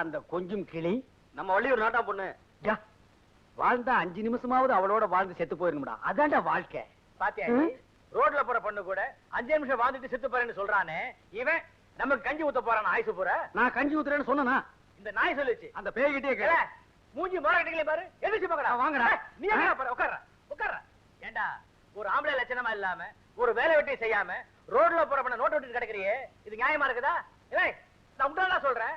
அந்த கொஞ்சம் கிளி. நம்ம வள்ளியூர் நாட்டா பொண்ணு. வாழ்ந்தா அஞ்சு நிமிஷமாவது அவளோட வாழ்ந்து செத்து போயிருங்கடா. அதான்டா வாழ்க்கை. பாத்தியா. ரோட்ல போற பொண்ணு கூட அஞ்சு நிமிஷம் வாழ்ந்துட்டு செத்து போறேன்னு சொல்றானே இவன் நமக்கு கஞ்சி ஊத்த போறான் ஆயுசு போற நான் கஞ்சி ஊத்துறேன்னு சொன்னனா? இந்த நாய் சொல்லுச்சு. அந்த பேய்கிட்டே கேள. மூஞ்சி மோர கட்டிங்களே பாரு. எதிர்த்து பாக்கடா வாங்கடா. நீ எங்க பாரு உட்கார்ற உட்கார்ற. ஏண்டா ஒரு ஆம்பளை லட்சணமா இல்லாம ஒரு வேலை வெட்டி செய்யாம ரோட்ல போற பண்ண நோட்டு விட்டு கிடக்குறியே? இது நியாயமா இருக்குதா? ஏய் நான் உண்டாடா சொல்றேன்.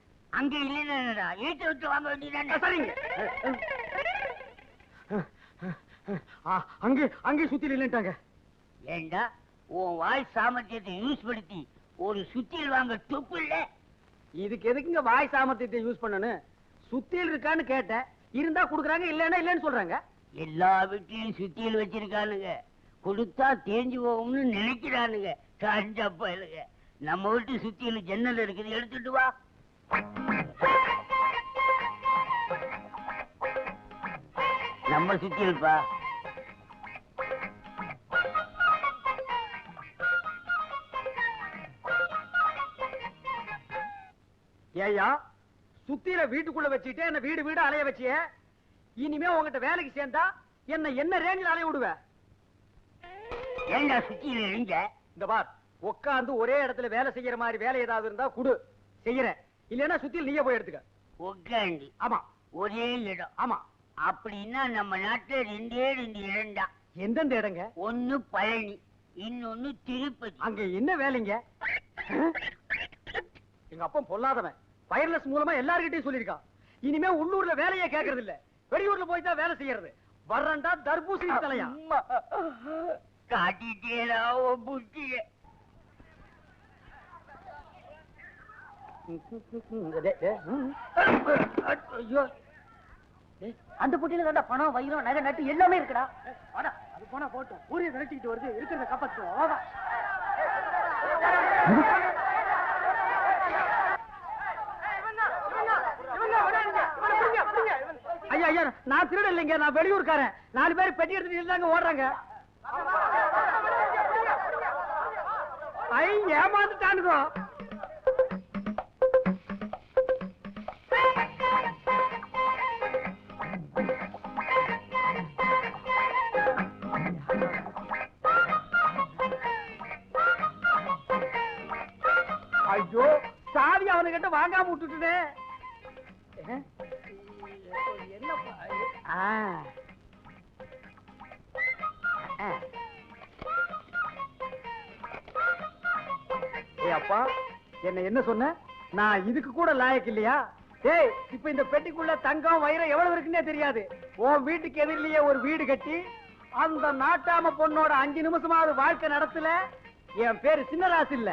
அங்க இல்லைன்னா வீட்டை விட்டு வாங்க வேண்டியதானே சரிங்க. அங்கே அங்கே சுத்தியில் இல்லன்ட்டாங்க. ஏண்டா? உன் வாய் சாமர்த்தியத்தை யூஸ் படுத்தி ஒரு சுத்தியல் வாங்க துப்பு இல்ல? இதுக்கு எதுக்குங்க வாய் சாமர்த்தியத்தை யூஸ் பண்ணனு சுத்தியில் இருக்கான்னு கேட்டேன். இருந்தா குடுக்குறாங்க இல்லன்னா இல்லன்னு சொல்றாங்க. எல்லா வீட்லயும் சுத்தியல் வச்சிருக்கானுங்க. கொடுத்தா தேஞ்சு போகும்னு நினைக்கிறானுங்க. காஞ்ச பயலுங்க. நம்ம வீட்டு சுத்தியல் ஜன்னல் இருக்குது எடுத்துட்டு வா. நம்ம சுத்தியல்பா ஏயா சுத்தியில வீட்டுக்குள்ள வச்சுட்டு என்ன வீடு வீடு அலைய வச்சியே. இனிமே உங்ககிட்ட வேலைக்கு சேர்ந்தா என்ன என்ன ரேஞ்சில் அலைய விடுவ? ஏண்டா சுத்தியல் இந்த பார் உட்கார்ந்து ஒரே இடத்துல வேலை செய்யற மாதிரி வேலை ஏதாவது இருந்தா குடு. செய்யறேன். இல்லைன்னா சுத்தியில் நீயே போய் எடுத்துக்க. உட்காந்து ஆமா. ஒரே இடம். ஆமா. அப்படின்னா நம்ம நாட்டுல ரெண்டே ரெண்டு இடம்டா எந்தெந்த இடங்க? ஒண்ணு பழனி இன்னொன்னு திருப்பதி. அங்க என்ன வேலைங்க? எங்க அப்பா பொல்லாதவன். வயர்லெஸ் மூலமா எல்லார்கிட்டயும் சொல்லியிருக்கான். இனிமே உள்ளூர்ல வேலையே கேக்குறது இல்ல வெளியூர்ல போய் தான் வேலை செய்யறது. வர்றண்டா தர்பூசணி தலையா? காட்டிட்டேடா புத்திய டே, டே, ம். ஐயோ டேய், அந்த பொட்டியில தான்டா பணம் வைரம் நகை நட்டு எல்லாமே இருக்குடா. வாடா அது போனா போட்டோம். ஊரிய விரட்டிக்கிட்டு வருது. இருக்கிறத காப்பாத்து வாடா ஐயா ஐயா நான் திருட இல்லைங்க நான் வெளியூர்காரன். நாலு பேர் பெட்டி எடுத்துட்டு இருந்தாங்க ஓடுறாங்க. ஐ ஏமாந்துட்டானுங்க. ஐயோ சாவி அவனுகிட்ட வாங்காம விட்டுட்டுனே. என்ன ஏய் அப்பா என்ன என்ன சொன்ன? நான் இதுக்கு கூட லாயக்கு இல்லையா? ஏய் இப்ப இந்த பெட்டிக்குள்ள தங்கம் வைரம் எவ்வளவு இருக்குன்னே தெரியாது. உன் வீட்டுக்கு எதிரிலேயே ஒரு வீடு கட்டி அந்த நாட்டாம பொண்ணோட அஞ்சு நிமிஷமாவது வாழ்க்கை நடத்தல. என் பேரு சின்னராசு இல்ல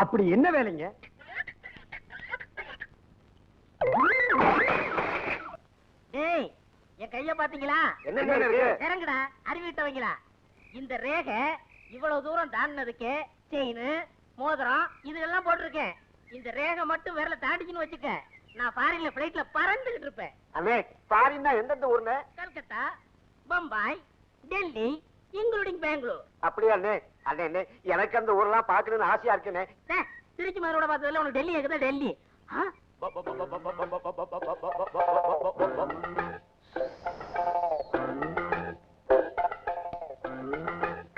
அப்படி என்ன வேலைங்க? டேய் என் கைய பாத்தீங்களா இறங்குடா அறிவிட்டவங்களா இந்த ரேகை இவ்வளவு தூரம் தாண்டினதுக்கு செயின் மோதிரம் இதெல்லாம் போட்டிருக்கேன். இந்த ரேகை மட்டும் விரல தாண்டிச்சுன்னு வச்சுக்க நான் ஃபாரின்ல பிளைட்ல பறந்துகிட்டு இருப்பேன். அண்ணே பாரின்னா எந்தெந்த ஊர்னே கல்கத்தா பம்பாய் டெல்லி இன்க்ளூடிங் பெங்களூர். அப்படியா அண்ணே எனக்கு அந்த ஊர்லாம் பாக்கணும்னு ஆசையா இருக்குண்ணே. திருச்சி மதுரோட பார்த்ததுல உனக்கு டெல்லி இருக்குதா டெல்லி? ஆ?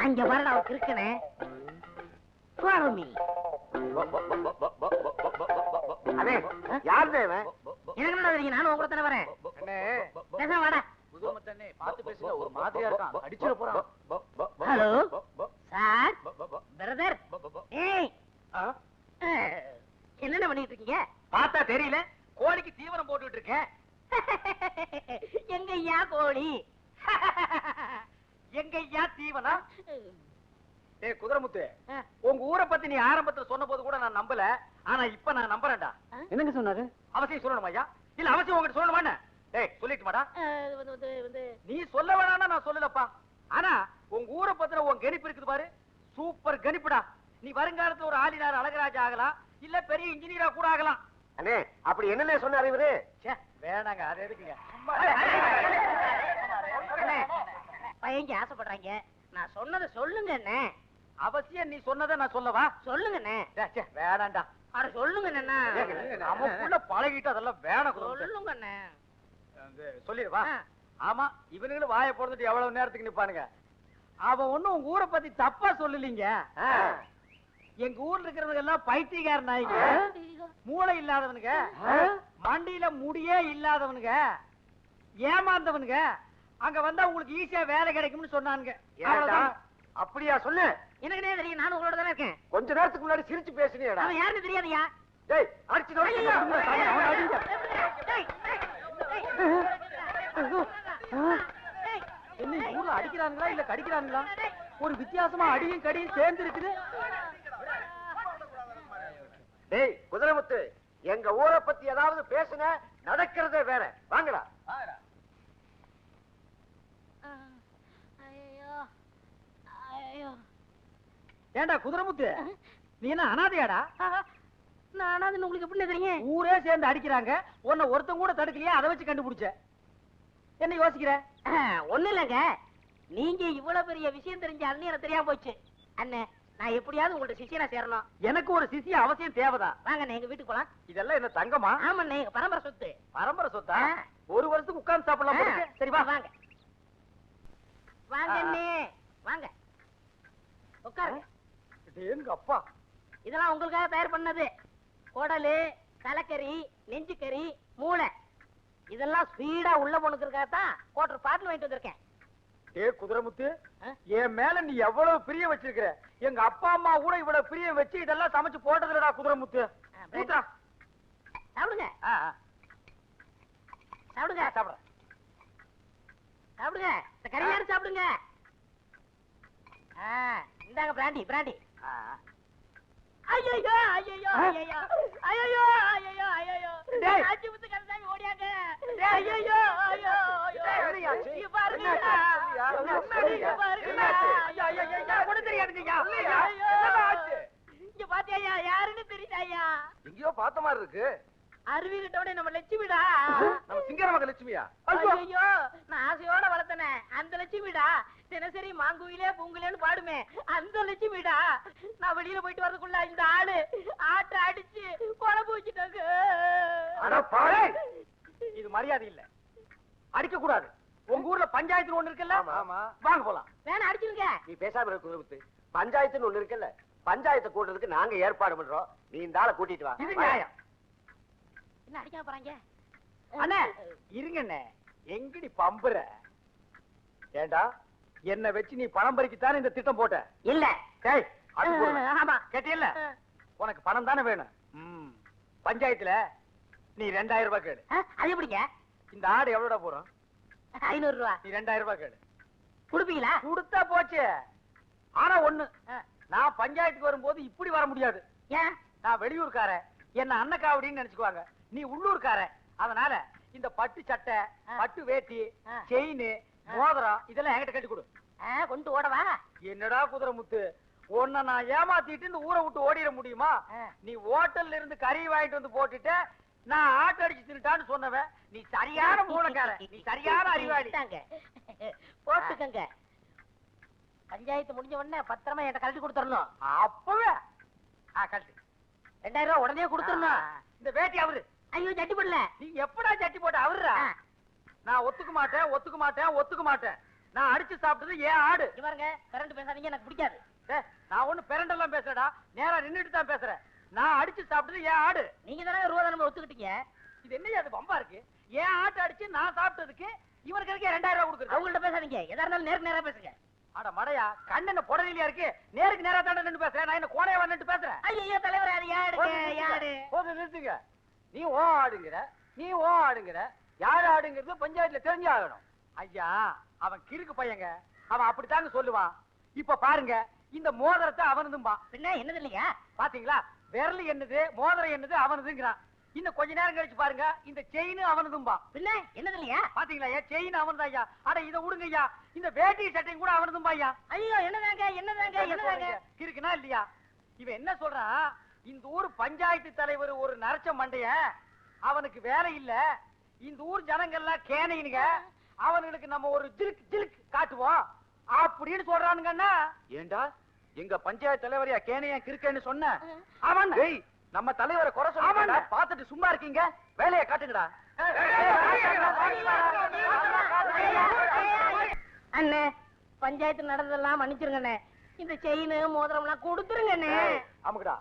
அங்க வரடா இருக்கனே ஃபாலோ மீ அண்ணே எனக்கு தெரியும் நானும் உங்க கூட தானே வரேன். அண்ணே. பேச வாடா. புதுமத்தண்ணே பார்த்து பேசுங்க ஒரு மாதிரியா இருக்கான். அடிச்சிட போறான். ஹலோ? Sir brother. ஏய். என்னென்ன பண்ணிட்டு இருக்கீங்க பார்த்தா தெரியல. கோழிக்கு தீவனம் போட்டுட்டு இருக்கேன் எங்க ஐயா கோழி? எங்க ஐயா தீவனம்? ஏய் குதிரமுத்து. உங்க ஊரை பத்தி நீ ஆரம்பத்துல சொன்ன போது கூட நான் நம்பல. ஆனா இப்ப நான் நம்புறேன்டா. என்னங்க சொன்னாரு? அவசியம் சொல்லணுமா ஐயா? இல்ல அவசியம் உங்ககிட்ட சொல்லணுமா டேய் சொல்லிட்டு மாடா நீ சொல்ல வேணாம்னா நான் சொல்லலப்பா. ஆனா உங்க ஊரை பத்தின உன் கணிப்பு இருக்குது பாரு. சூப்பர் கணிப்புடா நீ வருங்காலத்துல ஒரு ஆளினார் அழகராஜா ஆகலாம். இல்ல பெரிய இன்ஜினியரா கூட ஆகலாம். அண்ணே அப்படி என்னண்ணே சொன்னாரு இவரு? ச்சே, வேணாங்க அது எதுக்குங்க? பையங்க ஆசைப்படுறாங்க. நான் சொன்னதை சொல்லுங்க அண்ணே. அவசியம் நீ சொன்னதை நான் சொல்லவா? சொல்லுங்க வேணாம்டா அட சொல்லுங்க அண்ணா நமக்குள்ள பழகிட்டு அதெல்லாம் வேணாம். சொல்லுங்க சொல்லிடுவா. ஆமா இவனுங்களும் வாயை போடுறதுட்டு எவ்வளவு நேரத்துக்கு நிப்பானுங்க? அவன் ஒண்ணும் உங்க ஊரை பத்தி தப்பா சொல்லலீங்க எங்க ஊர்ல இருக்கிறவங்க எல்லாம் பைத்தியக்கார நாய்ங்க மூளை இல்லாதவனுங்க மண்டியில முடியே இல்லாதவனுங்க ஏமாந்தவனுங்க அங்க வந்தா உங்களுக்கு ஈஸியா வேலை கிடைக்கும்னு சொன்னானுங்க. அப்படியா சொல்லு எனக்குனே தெரியும் நானும் உங்களோட தானே இருக்கேன் கொஞ்ச நேரத்துக்கு முன்னாடி சிரிச்சு பேசுனியடா அவன் யாருன்னு தெரியாதயா டேய் அடிச்சு நொறுக்கி என்ன ஊர்ல அடிக்கிறாங்களா இல்ல கடிக்கிறாங்களா ஒரு வித்தியாசமா அடியும் கடியும் சேர்ந்து இருக்குது. டேய் குதிரமுத்து எங்க ஊரை பத்தி ஏதாவது பேசுன நடக்கிறதே வேற. வாங்கடா. ஐயோ ஐயோ. ஏண்டா குதிரமுத்து? நீ என்ன அனாதையாடா? நானா அது உங்களுக்கு எப்படி தெரியும் ஊரே சேர்ந்து அடிக்கிறாங்க. உன்னை ஒருத்தன் கூட தடுக்கலையா? அதை வச்சு கண்டுபிடிச்ச. என்ன யோசிக்கிற? ஒண்ணு இல்லைங்க. நீங்க இவ்வளவு பெரிய விஷயம் தெரிஞ்ச அண்ணன் எனக்கு தெரியாம போச்சு. அண்ணே நான் எப்படியாவது உங்கள்ட்ட சிஷியனா சேரணும். எனக்கு ஒரு சிசிய அவசியம் தேவைதான் வாங்க எங்க வீட்டுக்கு போலாம். இதெல்லாம் என்ன தங்கமா? ஆமாண்ணே எங்க பரம்பரை சொத்து. பரம்பரை சொத்தா. ஒரு வருஷத்துக்கு உட்கார்ந்து சாப்பிடலாம். சரி வா. வாங்க. வாங்க. அண்ணே வாங்க. உட்காருங்க. எங்க அப்பா? இதெல்லாம் உங்களுக்காக தயார் பண்ணது. குடலு தலைக்கறி நெஞ்சுக்கறி மூளை. இதெல்லாம் ஸ்பீடா உள்ள போனுக்கிறதுக்காக தான் கோட்டர் பாட்டில் வாங்கிட்டு வந்திருக்கேன். ஏ குதிரமுத்து? என் மேல நீ எவ்வளவு பிரியம் வச்சிருக்கிற? எங்க அப்பா அம்மா கூட இவ்வளவு பிரியம் வச்சு இதெல்லாம் சமைச்சு போட்டதுலடா குதிரமுத்து. சாப்பிடுங்க. சாப்பிடுங்க. சாப்பிடுறேன். சாப்பிடுங்க. இந்த கறியாரு சாப்பிடுங்க. இந்தாங்க பிராண்டி பிராண்டி. ஐயோ ஐயோ? ஐயோ ஐயோ ஐயோ ஐயோ. ஆச்சி முத்து கருசாமி ஓடியாங்க. டேய். ஐயோ ஐயோ ஐயோ? இங்க பாருங்க. இங்க பாருங்க. ஒண்ணும் தெரியாதுங்கய்யா. இங்க பாத்தியா யாருன்னு எங்கேயோ பார்த்த மாதிரி இருக்கு. அருவி கிட்டோட நம்ம லட்சுமிடா. நம்ம சிங்கர மக லட்சுமியா? ஐயோ. நான் ஆசையோட வளர்த்தனே அந்த லட்சுமிடா. தினசரி மாங்குயிலே பூங்குயிலேன்னு பாடுமே. அந்த லட்சுமிடா நான் வெளியில போயிட்டு வரதுக்குள்ள இந்த ஆளு ஆட்ட அடிச்சு கொலை பூச்சிட்டாங்க. அட பாரு இது மரியாதை இல்ல. அடிக்க கூடாது. உங்க ஊர்ல பஞ்சாயத்து ஒண்ணு இருக்குல்ல? ஆமா, ஆமா. வாங்க போலாம். வேணா அடிச்சுங்க நீ பேசாம இருக்க குதிரமுத்து பஞ்சாயத்துன்னு ஒண்ணு இருக்குல்ல? பஞ்சாயத்தை கூட்டுறதுக்கு நாங்க ஏற்பாடு பண்றோம். நீ இந்த ஆளை கூட்டிட்டு வா. இது நியாயம். என்ன அடிக்காம போறாங்க? அண்ணே இருங்கண்ணே. எங்கடி பம்புற? ஏண்டா? என்ன வச்சு நீ பணம் பறிக்கத்தானே இந்த திட்டம் போட்ட? இல்ல. ஆமா. கேட்டியல்ல? உனக்கு பணம் தானே வேணும். ம். பஞ்சாயத்துல நீ ரெண்டாயிரம் ரூபாய் கேடு அது எப்படிங்க? இந்த ஆடு எவ்வளோடா போறோம்? ஐநூறு ரூபா நீ ரெண்டாயிரம் ரூபாய் கேடு கொடுப்பீங்களா? கொடுத்தா போச்சு. ஆனா ஒண்ணு. நான் பஞ்சாயத்துக்கு வரும்போது இப்படி வர முடியாது. ஏன்? நான் வெளியூர்காரன். என்ன அன்னக்காவடின்னு நினைச்சுக்குவாங்க. நீ உள்ளூர்காரன். அதனால இந்த பட்டு சட்டை. பட்டு வேட்டி. செயின். மோதிரம் இதெல்லாம் என்கிட்ட கட்டி கொடு. கொண்டு ஓடவா என்னடா குதிரை முத்து? உன்னை நான் ஏமாத்திட்டு இந்த ஊரை விட்டு ஓடிட முடியுமா. நீ ஹோட்டல்ல இருந்து கறி வாங்கிட்டு வந்து போட்டுட்ட நான் ஆட்டோ அடிச்சு தின்னுட்டான்னு சொன்னவன். நீ சரியான மூலக்காரன் நீ சரியான அறிவாளி. போட்டுக்கங்க. பஞ்சாயத்து முடிஞ்ச உடனே பத்திரமா என்கிட்ட கழட்டி கொடுத்துடணும் அப்பவே. ஆ, கழட்டு. ரெண்டாயிரம் ரூபாய் உடனே கொடுத்துடணும் இந்த வேட்டி அவரு. ஐயோ சட்டி போடல. நீ எப்படா சட்டி போட்ட அவருடா. நான் ஒத்துக்க மாட்டேன் ஒத்துக்க மாட்டேன் ஒத்துக்க மாட்டேன். நான் அடிச்சு சாப்பிட்டது ஏன் ஆடு. பாருங்க கரண்ட் பேசாதீங்க எனக்கு பிடிக்காது. நான் ஒண்ணு பெரண்டெல்லாம் பேசுறடா நேரா நின்னுட்டு தான் பேசுறேன். நான் அடிச்சு சாப்பிட்டது ஏன் ஆடு. நீங்க தானே ரூபா தானே ஒத்துக்கிட்டீங்க? இது என்னையா அது பம்பா இருக்கு? ஏன் ஆட்டை அடிச்சு நான் சாப்பிட்டதுக்கு இவனுக்கு எதுக்கு ரெண்டாயிரம் ரூபாய் கொடுக்குறது? அவங்கள்ட்ட பேசாதீங்க. எதா இருந்தாலும் நேருக்கு நேரா பேசுங்க. அட மடையா கண்ணென்ன புடலியா இருக்கு? நேருக்கு நேரா தாண்ட நின்னு பேசுறேன். நான் என்ன கோணையா நின்று பேசுறேன்? ஐயோ தலைவர் அது யாருங்க? யாரு? போது நிறுத்துங்க. நீ ஓ ஆடுங்கிற நீ ஓ ஆடுங்கிற யார் ஆடுங்கிறது பஞ்சாயத்துல தெரிஞ்சு ஆகணும். ஐயா அவன் கிறுக்கு பையங்க. அவன் அப்படித்தாங்க சொல்லுவான் இப்ப பாருங்க இந்த மோதிரத்தை அவனதும்பா. பின்ன என்னது இல்லையா? பாத்தீங்களா? விரல் என்னது மோதிரம் என்னது அவனதுங்கிறான். இன்னும் கொஞ்ச நேரம் கழிச்சு பாருங்க இந்த செயின் அவனதும்பா. பின்ன என்னது இல்லையா? பாத்தீங்களா ஐயா? செயின் அவனதா ஐயா. அட இத விடுங்க ஐயா. இந்த வேட்டி சட்டையும் கூட அவனதும்பா ஐயா. ஐயோ என்னதாங்க என்னதாங்க என்னதாங்க? இருக்குனா இல்லையா? இவன் என்ன சொல்றான் இந்த ஊர் பஞ்சாயத்து தலைவர் ஒரு நரச்ச மண்டைய. அவனுக்கு வேலை இல்ல. இந்த ஊர் ஜனங்கள்லாம் கேனைனுங்க அவனுக்கு நம்ம ஒரு ஜிலுக் ஜிலுக் காட்டுவோம். அப்படின்னு சொல்றானுங்கன்னா ஏண்டா? எங்க பஞ்சாயத்து தலைவரையா கேனையா கிறுக்கன்னு சொன்ன? அவன். நம்ம தலைவரை குறை சொல்ல பாத்துட்டு சும்மா இருக்கீங்க. வேலையை காட்டுங்கடா. அண்ணே பஞ்சாயத்து நடந்ததெல்லாம் மன்னிச்சிருங்கண்ணே. இந்த செயின் மோதிரம் எல்லாம் கொடுத்துருங்கண்ணே அமுக்குடா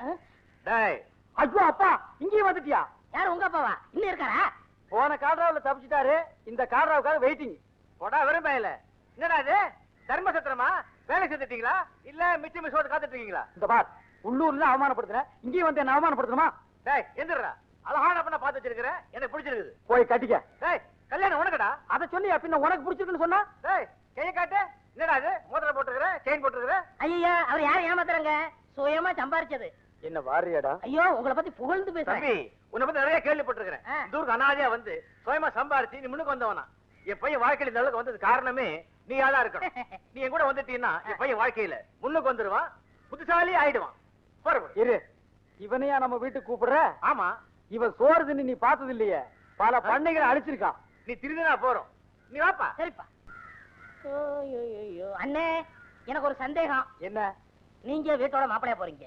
ஆ? டேய் ஐயோ அப்பா இங்கேயும் வந்துட்டியா? யார் உங்க அப்பாவா? இன்னும் இருக்காரா? போன காட்ராவுல தப்பிச்சிட்டாரு. இந்த காட்ராவுக்காக வெயிட்டிங் போடா வெறும் பயல. என்னடா இது? தர்ம சத்திரமா? வேலை செஞ்சுட்டீங்களா? இல்ல மிச்ச மிஸ் காத்துட்டு இருக்கீங்களா இந்த பார் உள்ளூர்ல அவமானப்படுத்துற இங்கேயும் வந்து என்ன அவமானப்படுத்தணுமா? டேய் எந்திரா அழகான பண்ண பார்த்து வச்சிருக்கிறேன் எனக்கு பிடிச்சிருக்குது. போய் கட்டிக்க. டேய் கல்யாணம் உனக்குடா. அத சொன்னியா பின்ன உனக்கு பிடிச்சிருக்குன்னு சொன்னா? டேய் கைய காட்டு. என்னடா இது? மோதிரம் போட்டுருக்கிற செயின் போட்டுருக்கிற? ஐயா அவர் யார் ஏமாத்துறாங்க? சுயமா சம்பாரிச்சது. என்ன வாரியாடா? ஐயோ உங்களை பத்தி புகழ்ந்து பேசுறேன். தம்பி உன்னை பத்தி நிறைய கேள்விப்பட்டிருக்கிறேன். இந்த ஊருக்கு அனாதையா வந்து சுயமா சம்பாரிச்சு நீ முன்னுக்கு வந்தவனா. என் பையன் வாழ்க்கையில இந்த அளவுக்கு வந்தது காரணமே நீ தான் இருக்கணும். நீ என் கூட வந்துட்டீன்னா என் பையன் வாழ்க்கையில முன்னுக்கு வந்துருவான் புத்திசாலி ஆயிடுவான். இரு. இவனையா நம்ம வீட்டுக்கு கூப்பிடுற? ஆமா. இவன் சோறு தின்னு நீ பார்த்தது இல்லையே பல பண்ணைகளை அழிச்சிருக்கான் நீ திருந்தினா போறோம். நீ வாப்பா. சரிப்பா. அண்ணே எனக்கு ஒரு சந்தேகம். என்ன? நீங்க வீட்டோட மாப்பிளைய போறீங்க.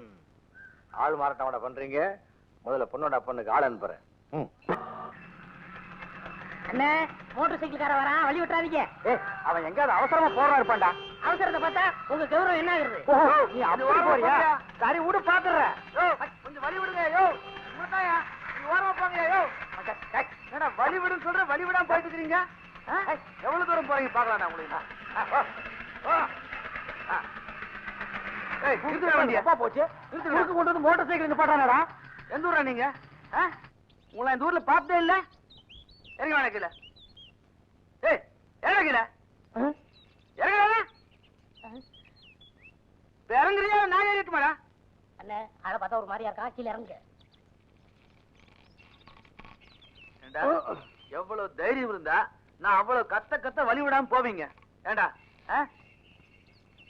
ஆள் மாறாட்டமாடா பண்றீங்க. முதல்ல பொண்ணோட பொண்ணுக்கு ஆள் அனுப்புறேன். அண்ணே மோட்டார் சைக்கிள்கார வரான் வழி விட்டுறாதீங்க. அவன் எங்கயாவது அவசரமா போறா இருப்பான்டா. அவசரத்தை பார்த்தா உங்க கௌரவம் என்ன ஆகுறது ஓ, நீ அப்படி போறியா? சரி விடு பாத்துறேன். கொஞ்சம் வழி விடுங்க யோ. நீ ஓரமா போங்க யோ. என்னடா வழி விடுன்னு சொல்ற? வழி விடாம போயிட்டு இருக்கீங்க எவ்வளவு தூரம் போறீங்க? பாக்கலாம் நான் உங்களுக்கு ஆ, ஓ, ஓ. ஆ. ஏய், நிறுத்துடா வண்டியை. அப்பா போச்சு? நிறுத்து கொண்டு வந்து மோட்டார் சைக்கிள் நிப்பாட்டானடா எந்த ஊரா நீங்க? உங்களை இந்த ஊர்ல பார்த்தே இல்ல. இறங்கி வாங்க கீழே. ஏய் இறங்க கீழே. இறங்க இறங்குறியா? நான் ஏறிட்டுமாடா அண்ணே அதை பார்த்தா ஒரு மாதிரியா இருக்கான் கீழே இறங்குங்க ஏண்டா எவ்வளவு தைரியம் இருந்தா நான் அவ்வளவு கத்த கத்த வழி விடாம போவீங்க. ஏண்டா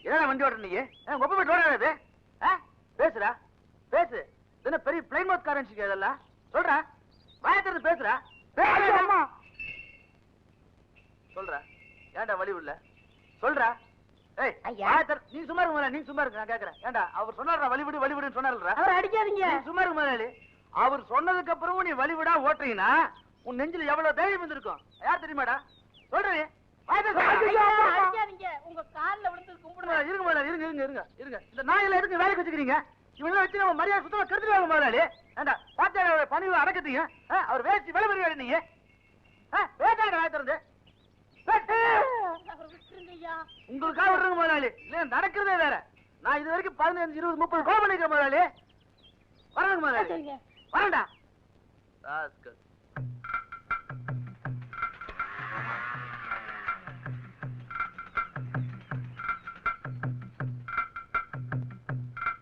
என்னடா வண்டி ஓட்டுற நீ? ஒப்ப போயிட்டு ஓடாது பேசுடா. பேசு. என்ன பெரிய பிளைன் மோத் காரன்ஸ் இதெல்லாம் சொல்றா. வாயத்திறது பேசுறா. சொல்றா. ஏன்டா வழி விடல? சொல்றா. நீ சும்மா இருக்க நீ சும்மா இருக்க நான் கேக்குறேன். ஏண்டா அவர் சொன்னாரா வழி விடு வழி விடுன்னு சொன்னார்ல அவரை அடிக்காதீங்க. சும்மா இருக்க முதலாளி அவர் சொன்னதுக்கு அப்புறமும் நீ வழி விடா ஓட்டுறீங்கன்னா உன் நெஞ்சில எவ்வளவு தைரியம் இருந்திருக்கும்? யார் தெரியுமாடா? சொல்றே ஐயா, அடிக்காதீங்க உங்க கால்ல விழுந்து கும்பிடுறேன் இருங்க இருங்க இருங்க இருங்க இருங்க இந்த நாயில எதுக்கு வேலைக்கு வச்சுக்கிறீங்க? இவங்க வச்சு நம்ம மரியாதை சுத்தமா கெடுத்துருவாங்க முதலாளி. ஏண்டா பாத்தியார பணிவு அடக்கத்தீங்க? அவர் வேஸ்ட் விலை பெரிய நீங்க வேட்டாங்க வாய் திறந்து. வேட்டு. அவர் விட்டுருங்க ஐயா. உங்களுக்காக விடுறங்க முதலாளி. இல்ல நடக்கிறதே வேற. நான் இது வரைக்கும் பதினஞ்சு இருபது முப்பது கோல் பண்ணிருக்கேன் முதலாளி. வரங்க முதலாளி. வரண்டா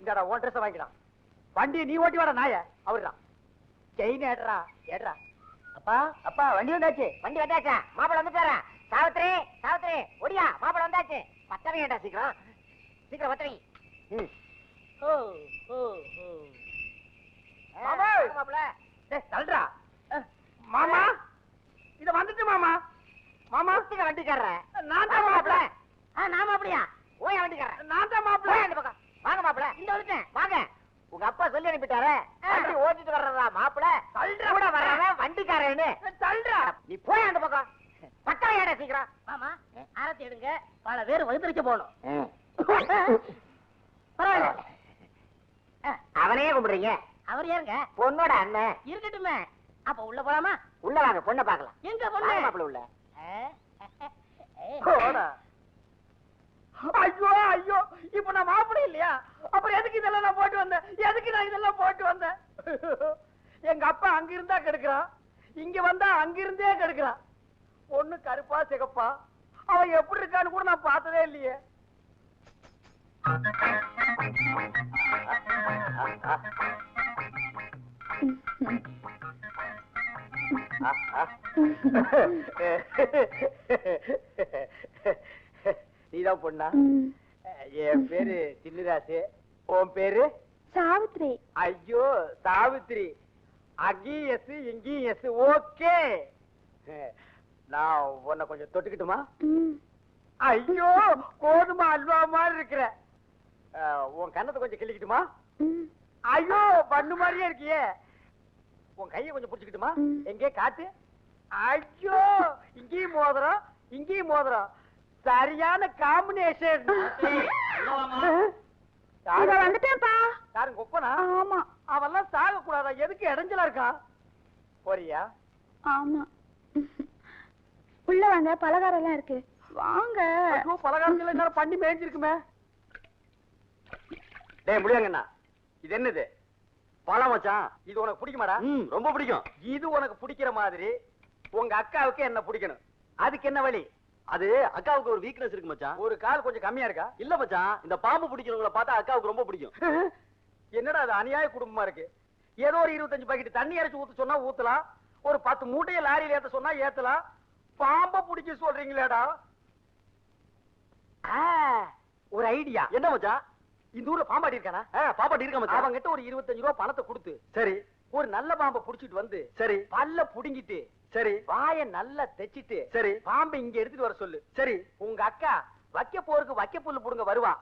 இந்தாடா உன் ட்ரெஸ் வாங்கிடா. வண்டியை நீ ஓட்டி வாடா நாய. அவர்தான். செயின் ஏடுறா ஏடுறா அப்பா அப்பா வண்டி வந்தாச்சு. வண்டி வந்தாச்சா? மாப்பிள வந்துட்டாரா சாவித்திரி சாவித்திரி ஒடியா மாப்பிள வந்தாச்சு. பத்தரை ஏண்டா சீக்கிரம்? சீக்கிரம் பத்தரை ம். ஓ ஓ ஓ! மாப்பிள டேய் தள்ளுடா. மாமா? இத வந்துட்டு மாமா? மாமா? வண்டிக்காரர் நான் தான் மாப்பிள ஆ நான் மாப்பிளையா ஓய் வண்டிக்காரர் நான் தான் மாப்பிள போய் அந்த பக்கம் வாங்க மாப்பிள இந்த வந்துட்டேன் வாங்க உங்க அப்பா சொல்லி அனுப்பிட்டாரே வண்டி ஓட்டிட்டு வர்றதா மாப்பிள தள்ளுடா. கூட வர்றவன் வண்டிக்காரன்னு தள்ளுடா நீ போய் அந்த பக்கம் பத்தரை ஏடா சீக்கிரம் மாமா ஆரத்தி எடுங்க பல பேர் வகுத்தரிக்க போகணும் பரவாயில்ல அவனையே கும்பிடுறீங்க அவர் யாருங்க பொண்ணோட அண்ணன் இருக்கட்டுமே அப்ப உள்ள போலாமா உள்ள வாங்க பொண்ணை பார்க்கலாம் எங்க பொண்ணு மாப்பிள உள்ள போடா. ஐயோ ஐயோ இப்ப நான் மாப்பிளை இல்லையா அப்புறம் எதுக்கு இதெல்லாம் நான் போட்டு வந்தேன் எதுக்கு நான் வந்தேன் எங்க அப்பா அங்க இருந்தா கெடுக்கிறான். இங்க வந்தா அங்க இருந்தே கெடுக்கிறான். பொண்ணு கருப்பா சிகப்பா. அவன் எப்படி இருக்கான்னு கூட நான் பார்த்ததே இல்லையே. நீதான் பொண்ணா? என் பேரு சின்னிராசு உன் பேரு? சாவித்ரி ஐயோ சாவித்ரி அங்கேயும் எஸ் இங்கேயும் எஸ் ஓகே நான் உன்னை கொஞ்சம் தொட்டுக்கிட்டுமா? ஐயோ கோதுமை அல்வா மாதிரி இருக்கிற. உன் கண்ணத்தை கொஞ்சம் கிள்ளிக்கிட்டுமா? ஐயோ பண்ணு மாதிரியே இருக்கியே. உன் கையை கொஞ்சம் பிடிச்சுக்கிட்டுமா. எங்கே காட்டு? ஐயோ இங்கேயும் மோதிரம் இங்கேயும் மோதிரம். சரியான காம்பினேஷன் வந்துட்டேன்ப்பா. யாருங்க ஒப்பனா ஆமா. அவெல்லாம் சாக கூடாதா எதுக்கு இடைஞ்சலா இருக்கான் போறியா? ஆமா. உள்ள வாங்க பலகாரம் எல்லாம் இருக்கு. வாங்க. பலகாரத்துல என்ன பண்ணி மேய்ஞ்சிருக்குமே. டேய் முடியாங்கண்ணா இது என்னது? பழம் மச்சான். இது உனக்கு பிடிக்குமாடா? ரொம்ப பிடிக்கும். இது உனக்கு பிடிக்கிற மாதிரி. உங்க அக்காவுக்கு என்ன பிடிக்கணும்? அதுக்கு என்ன வழி அது அக்காவுக்கு ஒரு வீக்னஸ் இருக்கு மச்சான். ஒரு கால் கொஞ்சம் கம்மியா இருக்கா? இல்ல மச்சான் இந்த பாம்பு பிடிக்கிறவங்கள பார்த்தா அக்காவுக்கு ரொம்ப பிடிக்கும். என்னடா அது அநியாய குடும்பமா இருக்கு? ஏதோ ஒரு இருபத்தஞ்சு பாக்கெட் தண்ணி அரைச்சு ஊத்த சொன்னா ஊத்தலாம். ஒரு பத்து மூட்டையை லாரியில ஏத்த சொன்னா ஏத்தலாம். பாம்ப பிடிக்க சொல்றீங்களேடா. ஒரு ஐடியா என்ன மச்சான் இந்த ஊர்ல பாம்பாடி இருக்கானா? ஆ, பாப்பாட்டி இருக்க மச்சான் அவங்கிட்ட ஒரு இருபத்தஞ்சு ரூபா பணத்தை கொடுத்து சரி. ஒரு நல்ல பாம்பை புடிச்சிட்டு வந்து சரி. பல்ல புடுங்கிட்டு சரி. வாய நல்லா தைச்சிட்டு சரி. பாம்பை இங்க எடுத்துட்டு வர சொல்லு. சரி. உங்க அக்கா வைக்க போருக்கு வைக்க புல்லு புடுங்க வருவா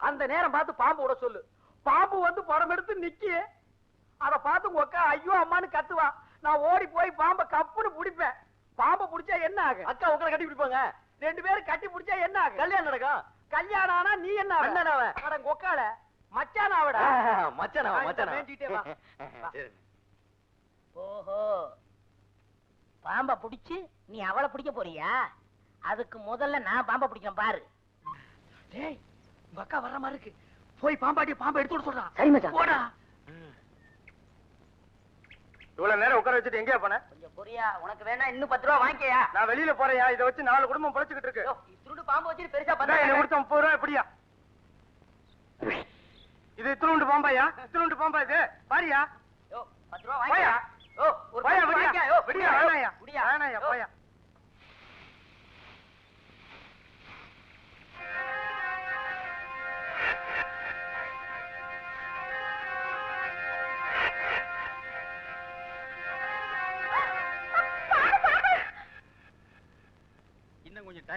அந்த நேரம் பார்த்து பாம்பு விட சொல்லு. பாம்பு வந்து படம் எடுத்து நிக்கி. அத பார்த்து உங்க அக்கா ஐயோ அம்மான்னு கத்துவா. நான் ஓடி போய் பாம்பை கப்புன்னு பிடிப்பேன். பாம்பை பிடிச்சா என்ன ஆகும்? அக்கா உங்களை கட்டி பிடிப்பாங்க. ரெண்டு பேரும் கட்டி பிடிச்சா என்ன ஆகும்? கல்யாணம் நடக்கும். கல்யாணம் ஆனா நீ என்ன ஆவ? அண்ணனாவ. அட கொக்கால மச்சான் ஆவடா ஆ, மச்சானா மச்சானா மேய்ஞ்சிக்கிட்டே வா. வா. சரி. ஓஹோ. பாம்ப பிடிச்சு நீ அவளை பிடிக்க போறியா? அதுக்கு முதல்ல நான் பாம்ப பிடிக்கிறேன் பாரு. டேய் உங்க அக்கா வர்ற மாதிரி இருக்கு. போய் பாம்பாட்டி பாம்பை எடுத்து சொல்றான் சரி மச்சான். போடா. இவ்வளவு நேரம் உட்கார வச்சுட்டு எங்கேயா போன? கொஞ்சம் பொரியா உனக்கு வேணா இன்னும் பத்து ரூபா வாங்கிக்கயா? நான் வெளியில போறேயா இதை வச்சு நாலு குடும்பம் பொழைச்சுக்கிட்டு இருக்கு. திருடு பாம்பு வச்சுட்டு பெருசா அதான் எனக்கு கொடுத்த முப்பது ரூபா எப்படியா இது இத்தினுண்டு பாம்பாயா? இத்தினுண்டு பாம்பா இது? பாரியா? யோ, பத்து ரூபா. வாங்கியா யோ, ஒரு வாங்கியா? விடியா விடியா, வேணாயா? விடியா. வேணாயா. போயா.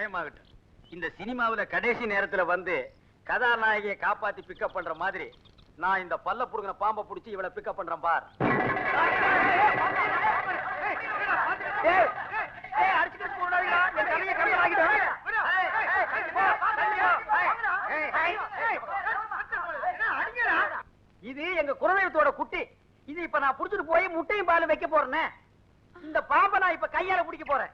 நியாயமாகட்டும் இந்த சினிமாவுல கடைசி நேரத்துல வந்து கதாநாயகியை காப்பாத்தி பிக்கப் பண்ற மாதிரி நான் இந்த பல்ல புடுங்கின பாம்பை புடிச்சு இவளை பிக்கப் பண்றேன் பார். இது எங்க குலதெய்வத்தோட குட்டி. இது இப்ப நான் புடிச்சிட்டு போய் முட்டையும் பாலும் வைக்க போறேனே. இந்த பாம்பை நான் இப்ப கையால பிடிக்க போறேன்.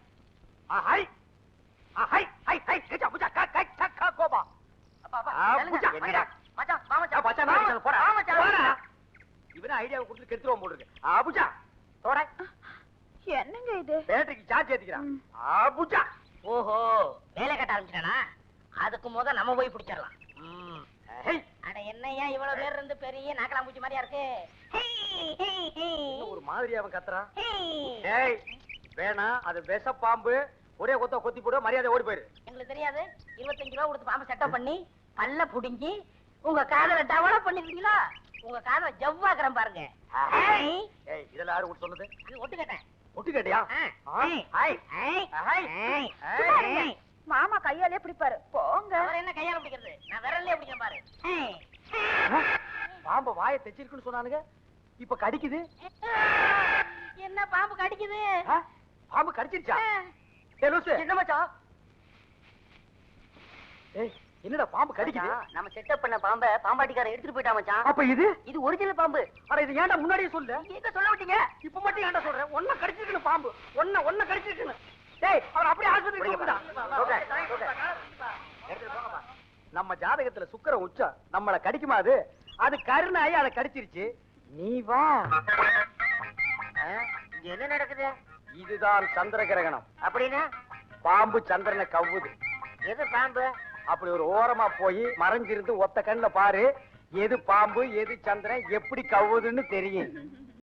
இவனை ஐடியாவை கொடுத்து கெடுத்துருவோம் போல இருக்கு அபுஜா தோட என்னங்க இது? பேட்டரிக்கு சார்ஜ் ஏத்திக்கிறான். அபுஜா ஓஹோ வேலை கட்ட ஆரம்பிச்சிட்டானா? அதுக்கு முத நம்ம போய் பிடிச்சிடலாம். ஹேய் அட என்னய்யா இவ்வளவு பேர் இருந்து பெரிய நாக்கலாம்பூச்சி மாதிரியா இருக்கு? ஹே, ஹே, ஹே. இன்னும் ஒரு மாதிரி அவன் கத்துறான்? வேணாம் அது விஷ பாம்பு ஒரே கொத்த கொத்தி போடு மரியாதை ஓடி போயிரு. எங்களுக்கு தெரியாது. இருபத்தஞ்சு ரூபா கொடுத்து பாம்பை செட்டப் பண்ணி பல்ல புடுங்கி உங்க காதல டெவலப் பண்ணிருக்கீங்களா? உங்க காதல ஜவ்வாக்குறேன் பாருங்க. ஏய். இதெல்லாம் யாரு உனக்கு சொன்னது? ஒட்டு கேட்டேன். ஒட்டு கேட்டியா. மாமா கையாலே பிடிப்பாரு. போங்க. அவர் என்ன கையால பிடிக்கிறது? நான் விரல்லே பிடிக்கிறேன் பாரு. பாம்பு வாயை தைச்சிருக்குன்னு சொன்னானுங்க. இப்ப கடிக்குது. என்ன பாம்பு கடிக்குது? பாம்பு கடிச்சிருச்சா? என்னடா பாம்பு கடிக்குது? நம்ம செட்டப் பண்ண பாம்பை பாம்பாட்டிக்கார எடுத்துட்டு போயிட்டா மச்சான். அப்ப இது? இது ஒரிஜினல் பாம்பு. அட இது ஏன்டா முன்னாடியே சொல்லு? எங்க சொல்ல விட்டீங்க? இப்ப மட்டும் ஏன்டா சொல்றேன் ஒன்ன கடிச்சிருக்கணும் பாம்பு. ஒன்ன ஒன்ன கடிச்சிருக்கணும் டேய் அவன் அப்படியே ஆஸ்பத்திரிக்கு நம்ம ஜாதகத்துல சுக்கிர உச்சம். நம்மள கடிக்குமா அது? அது கருணாயி அதை கடிச்சிருச்சு. நீ வா. என்ன நடக்குது? இதுதான் சந்திர கிரகணம் அப்படின்னா? பாம்பு சந்திரனை கவ்வுது. எது பாம்பு? அப்படி ஒரு ஓரமா போய் மறைஞ்சிருந்து ஒத்த கண்ணுல பாரு எது பாம்பு எது சந்திரன் எப்படி கவ்வுதுன்னு தெரியும்.